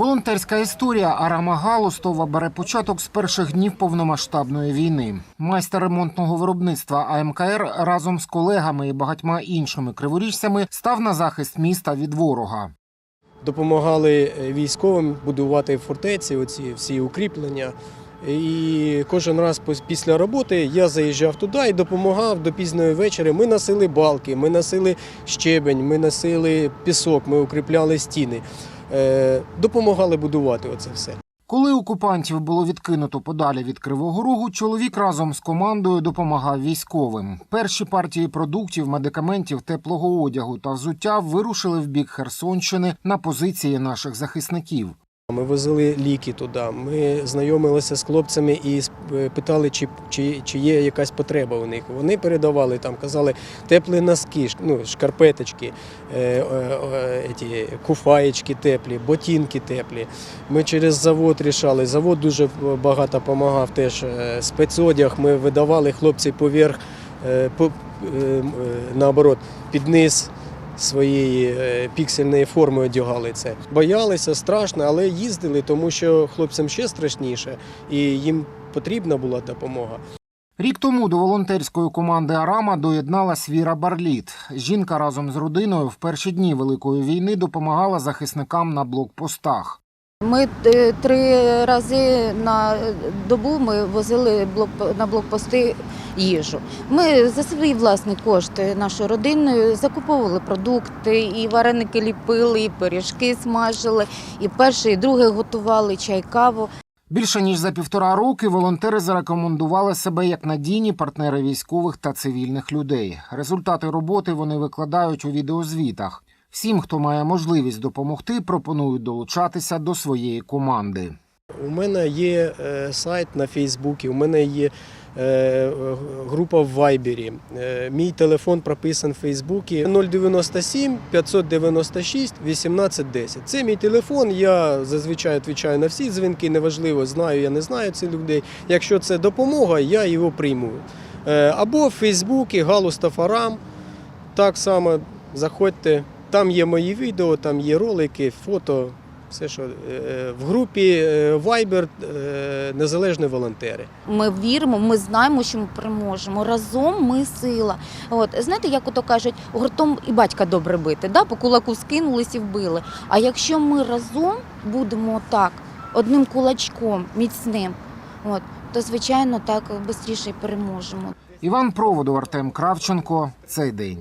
Волонтерська історія Арама Галустова бере початок з перших днів повномасштабної війни. Майстер ремонтного виробництва АМКР разом з колегами і багатьма іншими криворіжцями став на захист міста від ворога. допомагали е, військовим будувати фортеці, оці всі укріплення. І кожен раз після роботи я заїжджав туди і допомагав до пізньої вечора. Ми носили балки, ми носили щебень, ми носили пісок, ми укріпляли стіни. Е, Допомагали будувати оце все. Коли окупантів було відкинуто подалі від Кривого Рогу, чоловік разом з командою допомагав військовим. Перші партії продуктів, медикаментів, теплого одягу та взуття вирушили в бік Херсонщини на позиції наших захисників. Ми возили ліки туди. Ми знайомилися з хлопцями і е, питали, чи, чи, чи є якась потреба у них. Вони передавали там, казали теплі носки, ну, шкарпеточки, е, е, е, куфаєчки теплі, ботинки теплі. Ми через завод рішали. Завод дуже багато допомагав теж. е, Спецодяг ми видавали хлопці поверх, е, по, е, е, наоборот, під низ своєї е, піксельної форми одягали це. Боялися, страшно, але їздили, тому що хлопцям ще страшніше, і їм потрібна була допомога. Рік тому до волонтерської команди Арама доєдналась Віра Барліт. Жінка разом з родиною в перші дні Великої війни допомагала захисникам на блокпостах. Ми е, три рази на добу ми возили на блокпости їжу. Ми за свої власні кошти нашою родиною закуповували продукти, і вареники ліпили, і пиріжки смажили, і перше, і друге готували, чай, каву. Більше ніж за півтора роки волонтери зарекомендували себе як надійні партнери військових та цивільних людей. Результати роботи вони викладають у відеозвітах. Всім, хто має можливість допомогти, пропонують долучатися до своєї команди. У мене є е, сайт на Фейсбуці, у мене є е, група в Вайбері. Е, Мій телефон прописаний в Фейсбуці 097 596 1810. Це мій телефон. Я зазвичай відповідаю на всі дзвінки. Неважливо, знаю я не знаю цих людей. Якщо це допомога, я його прийму. Або в Фейсбуці Галус Тафарам. Так само заходьте. Там є мої відео, там є ролики, фото. Все, що е, в групі е, Viber е, незалежні волонтери. Ми віримо, ми знаємо, що ми переможемо. Разом ми сила. От знаєте, як ото кажуть, гуртом і батька добре бити, да? по кулаку скинулись і вбили. А якщо ми разом будемо так, одним кулачком міцним, от, то звичайно так швидше переможемо. Іван Проводов, Артем Кравченко. Цей день.